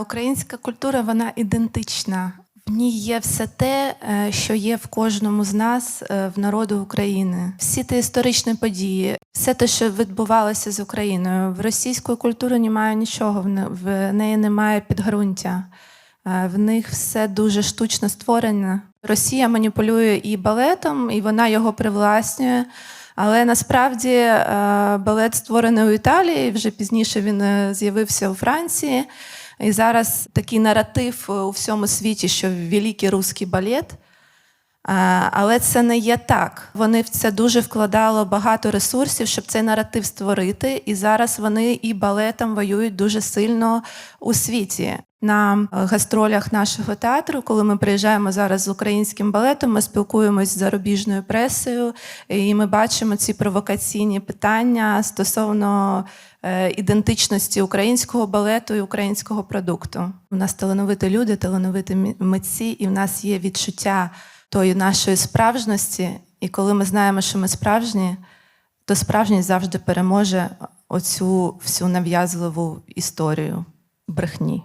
Українська культура вона ідентична. В ній є все те, е, що є в кожному з нас, е, в народу України. Всі ті історичні події, все те, що відбувалося з Україною. В російської культури немає нічого, в неї немає підґрунтя. Е, В них все дуже штучно створене. Росія маніпулює і балетом, і вона його привласнює. Але насправді балет створений у Італії. Вже пізніше він з'явився у Франції. І зараз такий наратив е, у всьому світі, що великий русський балет. Але це не є так. Вони в це дуже вкладали багато ресурсів, щоб цей наратив створити. І зараз вони і балетом воюють дуже сильно у світі. На е, гастролях нашого театру, коли ми приїжджаємо зараз з українським балетом, ми спілкуємось з зарубіжною пресою, і ми бачимо ці провокаційні питання стосовно е, ідентичності українського балету і українського продукту. У нас талановиті люди, талановиті митці, і в нас є відчуття тої нашої справжності. І коли ми знаємо, що ми справжні, то справжність завжди переможе оцю всю нав'язливу історію брехні.